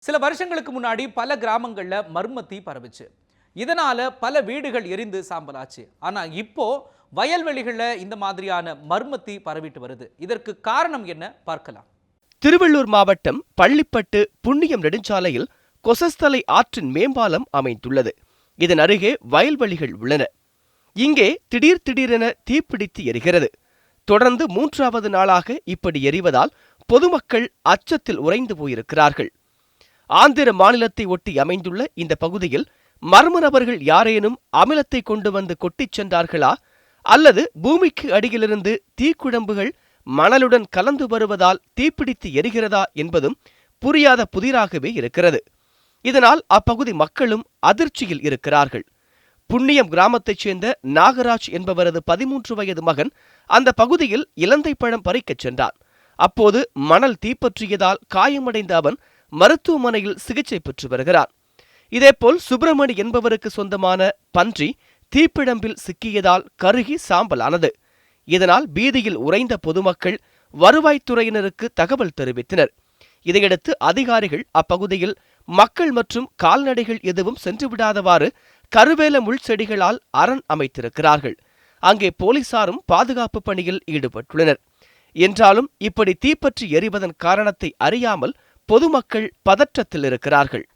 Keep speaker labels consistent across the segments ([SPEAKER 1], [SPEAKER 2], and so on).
[SPEAKER 1] சில வருஷங்களுக்கு முன்னாடி பல கிராமங்கள்ல மர்ம தீ பரவுச்சு. இதனால பல வீடுகள் எரிந்து சாம்பலாச்சு. ஆனா இப்போ வயல்வெளிகளில் இந்த மாதிரியான மர்ம தீ பரவிட்டு வருது. இதற்கு காரணம் என்ன? பார்க்கலாம்.
[SPEAKER 2] திருவள்ளூர் மாவட்டம் பள்ளிப்பட்டு புண்ணியம் நெடுஞ்சாலையில் கொசஸ்தலை ஆற்றின் மேம்பாலம் அமைந்துள்ளது. இதன் அருகே வயல்வெளிகள் உள்ளன. இங்கே திடீர் திடீரென தீப்பிடித்து எரிகிறது. தொடர்ந்து மூன்றாவது நாளாக இப்படி எரிவதால் பொதுமக்கள் அச்சத்தில் உறைந்து போயிருக்கிறார்கள். ஆந்திர மாநிலத்தை ஒட்டி அமைந்துள்ள இந்த பகுதியில் மர்ம நபர்கள் யாரேனும் அமிலத்தை கொண்டு வந்து கொட்டிச் சென்றார்களா? அல்லது பூமிக்கு அடியிலிருந்து தீக்குழம்புகள் மணலுடன் கலந்து வருவதால் தீப்பிடித்து எரிகிறதா என்பதும் புரியாத புதிராகவே இருக்கிறது. இதனால் அப்பகுதி மக்களும் அதிர்ச்சியில் இருக்கிறார்கள். புண்ணியம் கிராமத்தைச் சேர்ந்த நாகராஜ் என்பவரது பதிமூன்று வயது மகன் அந்த பகுதியில் இலந்தை பழம் பறிக்கச் சென்றான். அப்போது மணல் தீப்பற்றியதால் காயமடைந்த அவன் மருத்துவமனையில் சிகிச்சை பெற்று வருகிறார். இதேபோல் சுப்பிரமணி என்பவருக்கு சொந்தமான பன்றி தீப்பிழம்பில் சிக்கியதால் கருகி சாம்பலானது. இதனால் பீதியில் உறைந்த பொதுமக்கள் வருவாய்த்துறையினருக்கு தகவல் தெரிவித்தனர். இதையடுத்து அதிகாரிகள் அப்பகுதியில் மக்கள் மற்றும் கால்நடைகள் எதுவும் சென்றுவிடாதவாறு கருவேல முள் செடிகளால் அரண் அமைத்திருக்கிறார்கள். அங்கே போலீசாரும் பாதுகாப்பு பணியில் ஈடுபட்டுள்ளனர். என்றாலும் இப்படி தீப்பற்றி எரிவதன் காரணத்தை அறியாமல் பொதுமக்கள் பதற்றத்தில் இருக்கிறார்கள்.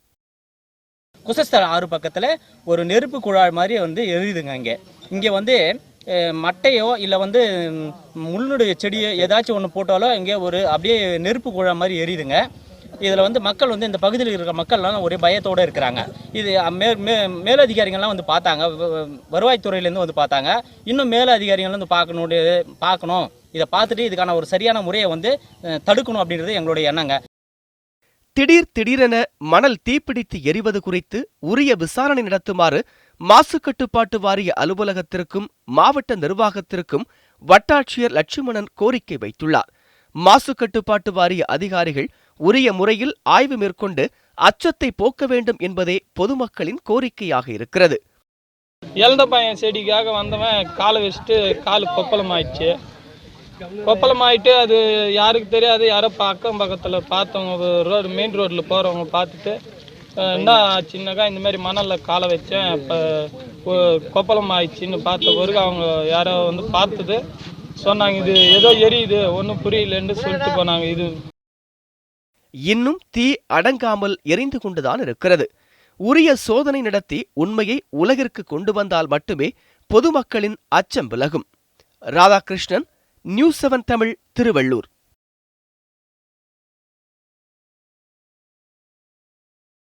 [SPEAKER 3] குசஸ்தல ஆறு பக்கத்தில் ஒரு நெருப்பு குழாய் மாதிரி வந்து எரியுதுங்க இங்கே. இங்கே வந்து மட்டையோ இல்லை வந்து முள்ளுடைய செடியோ ஏதாச்சும் ஒன்று போட்டாலோ இங்கே ஒரு அப்படியே நெருப்பு குழாய் மாதிரி எரியுதுங்க. இதில் வந்து மக்கள் வந்து இந்த பகுதியில் இருக்கிற மக்கள்லாம் ஒரே பயத்தோடு இருக்கிறாங்க. இது மே மே மேலதிகாரிகள்லாம் வந்து பார்த்தாங்க. வ- வருவாய்த்துறையிலேருந்து வந்து பார்த்தாங்க. இன்னும் மேலதிகாரிகள் வந்து பார்க்கணும் பார்க்கணும். இதை பார்த்துட்டு இதுக்கான ஒரு சரியான முறையை வந்து தடுக்கணும் அப்படின்றது எங்களுடைய எண்ணங்க.
[SPEAKER 2] திடீர் திடீரென மணல் தீப்பிடித்து எரிவது குறித்து உரிய விசாரணை நடத்துமாறு மாசு கட்டுப்பாட்டு வாரிய அலுவலகத்திற்கும் மாவட்ட நிர்வாகத்திற்கும் வட்டாட்சியர் லட்சுமணன் கோரிக்கை வைத்துள்ளார். மாசு கட்டுப்பாட்டு வாரிய அதிகாரிகள் உரிய முறையில் ஆய்வு மேற்கொண்டு அச்சத்தை போக்க வேண்டும் என்பதே பொதுமக்களின் கோரிக்கையாக இருக்கிறது.
[SPEAKER 4] இழந்த பையன் செடிக்காக வந்தவன் காலை வச்சுட்டு கால் கொப்பளம் ஆயிடுச்சு கொப்பளம் ஆயிட்டு அது யாருக்கு தெரியாது யாரோ அக்கம் பக்கத்தில் பார்த்தவங்க ரோடு மெயின் ரோட்டில் போகிறவங்க பார்த்துட்டு என்ன சின்னக்கா இந்த மாதிரி மணலில் காலை வச்சேன் இப்போ கொப்பளம் ஆயிடுச்சின்னு பார்த்த பிறகு அவங்க யாரோ வந்து பார்த்தது. சொன்னாங்க இது ஏதோ எரியுது ஒன்றும் புரியலன்னு சொல்லிட்டு போனாங்க இது.
[SPEAKER 2] இன்னும் தீ அடங்காமல் எரிந்து கொண்டுதான் இருக்கிறது. உரிய சோதனை நடத்தி உண்மையை உலகிற்கு கொண்டு வந்தால் மட்டுமே பொதுமக்களின் அச்சம் விலகும். Radhakrishnan news seven Tamil Tiruvallur.